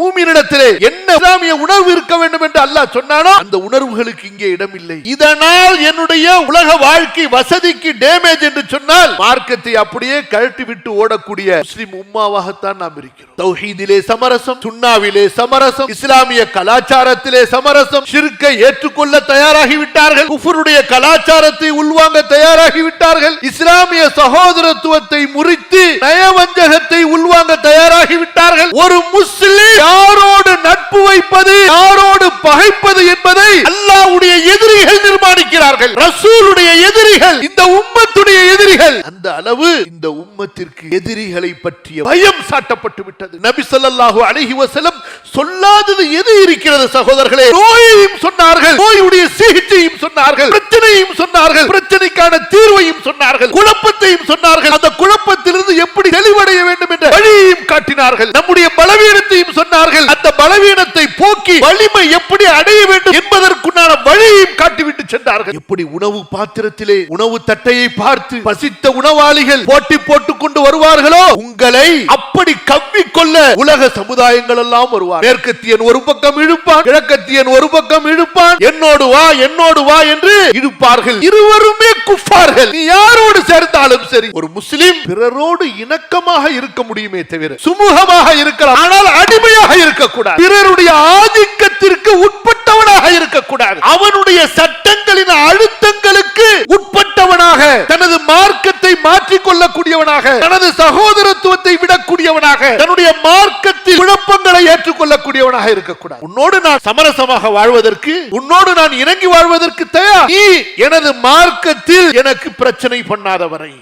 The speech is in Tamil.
மூமினிடத்திலே என்ன இஸ்லாமிய உணர்வு இருக்க வேண்டும் என்று அல்லாஹ் சொன்னானோ அந்த உணர்வுகளுக்கு இங்கே இடமில்லை. இதனால் என்னுடைய உலக வாழ்க்கை வசதிக்கு டேமேஜ் என்று சொன்னால் மார்க்கத்தை அப்படியே கழட்டி விட்டு ஓடக்கூடிய முஸ்லிம் உம்மாவாகத்தான் நாம் இருக்கிறோம். தௌஹீதிலே சமரசம் சுண்ணாவிலே சமரசம் இஸ்லாமிய கலாச்சாரத்திலே சமரசம் சிறுக்கை ஏற்றுக்கொள்ள தயாராகி விட்டார்கள் குஃபருடைய கலாச்சாரத்தை உள்வாங்க தயாராகி விட்டார்கள் இஸ்லாமிய சகோதரத்துவத்தை முறித்து நயவஞ்சகத்தை உள்வாங்க தயாராகி விட்டார்கள் ஒரு முஸ்லிம் யாரோடு நட்பு வைப்பது யாரோடு பகைப்பது என்பதை அல்லாவுடைய எதிரிகள் நிர்மாணிக்கிறார்கள். ரசூலுடைய எதிரிகள் இந்த உம்மத்துடைய எதிரிகள். அந்த அளவு இந்த உம்மத்திற்கு எதிரிகளை பற்றிய பயம் சாட்டப்பட்டு விட்டது. நபி ஸல்லல்லாஹு அழகி வசலம் சொல்லாதது எது இருக்கிறது சகோதரர்களே? நோயையும் சொன்னார்கள் நோயுடைய சிகிச்சையும் சொன்னார்கள் பிரச்சனையும் சொன்னார்கள் பிரச்சனைக்கான தீர்வையும் சொன்னார்கள் குழப்பத்தையும் சொன்னார்கள். அந்த என்ற வழியையும் காட்டினார்கள். நம்முடைய பலவீனத்தையும் சொன்னார்கள். அந்த பலவீனத்தை போக்கி வலிமை எப்படி அடைய வேண்டும் என்பதற்குண்டான வழியையும் காட்டிவிட்டு சென்றார்கள். எப்படி உணவு பாத்திரத்திலே உணவு தட்டையை பார்த்து பசித்த உணவாளிகள் போட்டி போட்டுக் கொண்டு வருவார்களோ? உங்களை அப்படி கவ்விக்கொள்ள உலக சமுதாயங்கள் எல்லாம் வருவார் மேற்கத்தியன் ஒரு பக்கம் இழுப்பான் கிழக்கத்தியன் ஒரு பக்கம் இழுப்பான். என்னோடு வா என்னோடு வா என்று இழுப்பார்கள். இருவருமே குஃபார்கள். நீ யாரோடு சேர்ந்தாலும் சரி ஒரு முஸ்லிம் பிறரோடு இணக்கமாக இருக்க முடியுமே தவிர சுமூகமாக இருக்கலாம். ஆனால் அடிமையாக இருக்கக்கூடாது. பிறருடைய ஆதிக்கத்திற்கு உட்பட்டு இருக்கக்கூடாது. அவனுடைய சட்டங்களின் அழுத்தங்களுக்கு உட்பட்டவனாக தனது மார்க்கத்தை மாற்றிக் கொள்ளக்கூடியவனாக தனது சகோதரத்துவத்தை விடக்கூடியவனாக தன்னுடைய மார்க்கத்தில் குழப்பங்களை ஏற்றுக்கொள்ளக்கூடியவனாக இருக்கக்கூடாது. உன்னோடு நான் சமரசமாக வாழ்வதற்கு உன்னோடு நான் இணங்கி வாழ்வதற்கு தயார். நீ எனது மார்க்கத்தில் எனக்கு பிரச்சனை பண்ணாதவரை.